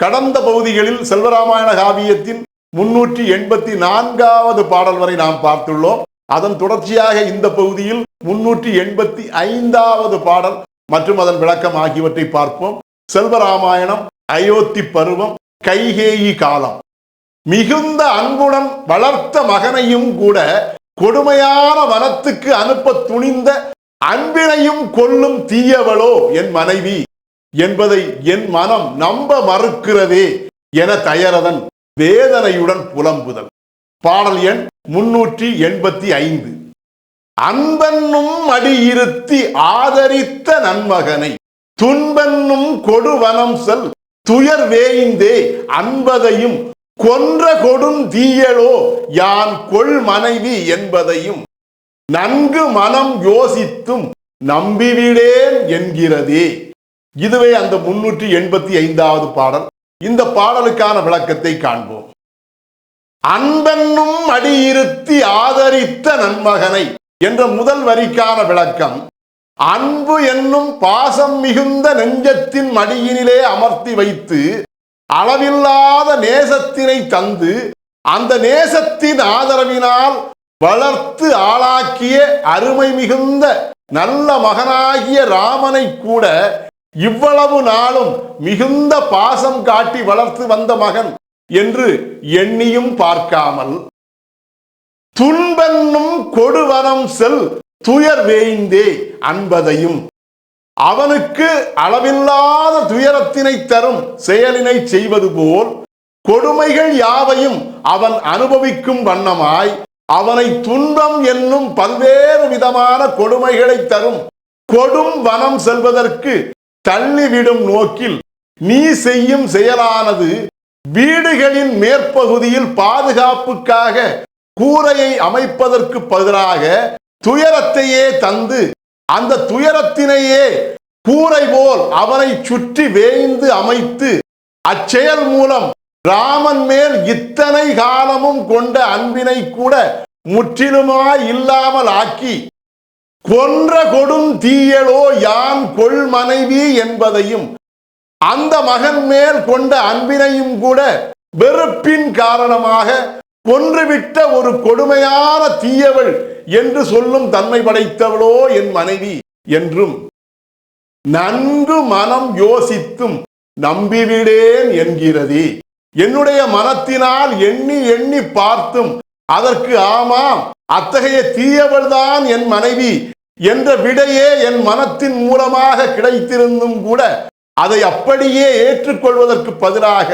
கடந்த பகுதிகளில் செல்வராமாயண காவியத்தின் முன்னூற்றி எண்பத்தி நான்காவது பாடல் வரை நாம் பார்த்துள்ளோம். அதன் தொடர்ச்சியாக இந்த பகுதியில் முன்னூற்றி எண்பத்தி ஐந்தாவது பாடல் மற்றும் அதன் விளக்கம் ஆகியவற்றை பார்ப்போம். செல்வராமாயணம் அயோத்தி பருவம் கைகேயி காலம். மிகுந்த அன்புடன் வளர்த்த மகனையும் கூட கொடுமையான வனத்துக்கு அனுப்ப துணிந்த அன்பினையும் கொல்லும் தீயவளோ என் மனைவி. என்பதை என் மனம் நம்ப மறுக்கிறதே என தயரதன் வேதனையுடன் புலம்புதல். பாடல் எண் முன்னூற்றி எண்பத்தி ஐந்து. அன்பென்னும் அடியிருத்தி ஆதரித்த நன்மகனை துன்பென்னும் கொடுவனம் செல் துயர் வேய்ந்தே அன்பதையும் கொன்ற கொடும் தீயலோ யான் கொள் மனைவி என்பதையும் நன்கு மனம் யோசித்தும் நம்பிவிடேன் என்கிறதே. இதுவே அந்த முன்னூற்றி எண்பத்தி ஐந்தாவது பாடல். இந்த பாடலுக்கான விளக்கத்தை காண்போம். அன்பென்னும் அடியிருத்தி ஆதரித்த நன்மகனை என்ற முதல் வரிக்கான விளக்கம் அன்பு என்னும் பாசம் மிகுந்த நெஞ்சத்தின் மடியினிலே அமர்த்தி வைத்து அளவில்லாத நேசத்தினை தந்து அந்த நேசத்தின் ஆதரவினால் வளர்த்து ஆளாக்கிய அருமை மிகுந்த நல்ல மகனாகிய ராமனை கூட இவ்வளவு நாளும் மிகுந்த பாசம் காட்டி வளர்த்து வந்த மகன் என்று எண்ணியும் பார்க்காமல் துன்பென்னும் கொடுவனம் செல் துயர் வேய்ந்தே அன்பதையும். அவனுக்கு அளவில்லாத துயரத்தினை தரும் செயலினை செய்வது போல் கொடுமைகள் யாவையும் அவன் அனுபவிக்கும் வண்ணமாய் அவனை துன்பம் என்னும் பல்வேறு விதமான கொடுமைகளை தரும் கொடும் வனம் செல்வதற்கு தள்ளிவிடும் நோக்கில் நீ செய்யும் செயலானது வீடுகளின் மேற்பகுதியில் பாதுகாப்புக்காக கூரையை அமைப்பதற்கு பதிலாக துயரத்தையே தந்து அந்த துயரத்தினையே கூரை போல் அவனை சுற்றி வேய்ந்து அமைத்து அச்செயல் மூலம் ராமன் மேல் இத்தனை காலமும் கொண்ட அன்பினை கூட முற்றிலுமாய் இல்லாமல் ஆக்கி கொன்ற கொடும் தீயலோ யான் கொள் மனைவி என்பதையும் அந்த மகன் மேல் கொண்ட அன்பினையும் கூட வெறுப்பின் காரணமாக கொன்றுவிட்ட ஒரு கொடுமையான தீயவள் என்று சொல்லும் தன்மை படைத்தவளோ என் மனைவி என்றும் நன்கு மனம் யோசித்தும் நம்பிவிடேன் என்கிறது. என்னுடைய மனத்தினால் எண்ணி எண்ணி பார்த்தும் அதற்கு ஆமாம் அத்தகைய தீயவள்தான் என் மனைவி என்ற விடையே என் மனத்தின் மூலமாக கிடைத்திருந்தும் கூட அதை அப்படியே ஏற்றுக்கொள்வதற்கு பதிலாக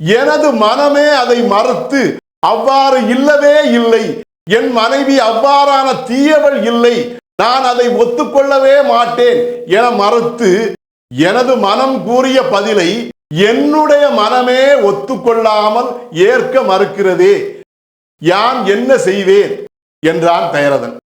எனது மனமே அதை மறுத்து அவ்வாறு இல்லவே இல்லை என் மனைவி அவ்வாறான தீயவள் இல்லை நான் அதை ஒத்துக்கொள்ளவே மாட்டேன் என மறுத்து எனது மனம் கூறிய பதிலை என்னுடைய மனமே ஒத்துக்கொள்ளாமல் ஏற்க மறுக்கிறதே. யான் என்ன செய்வேன்? என்றான் தயரதன்.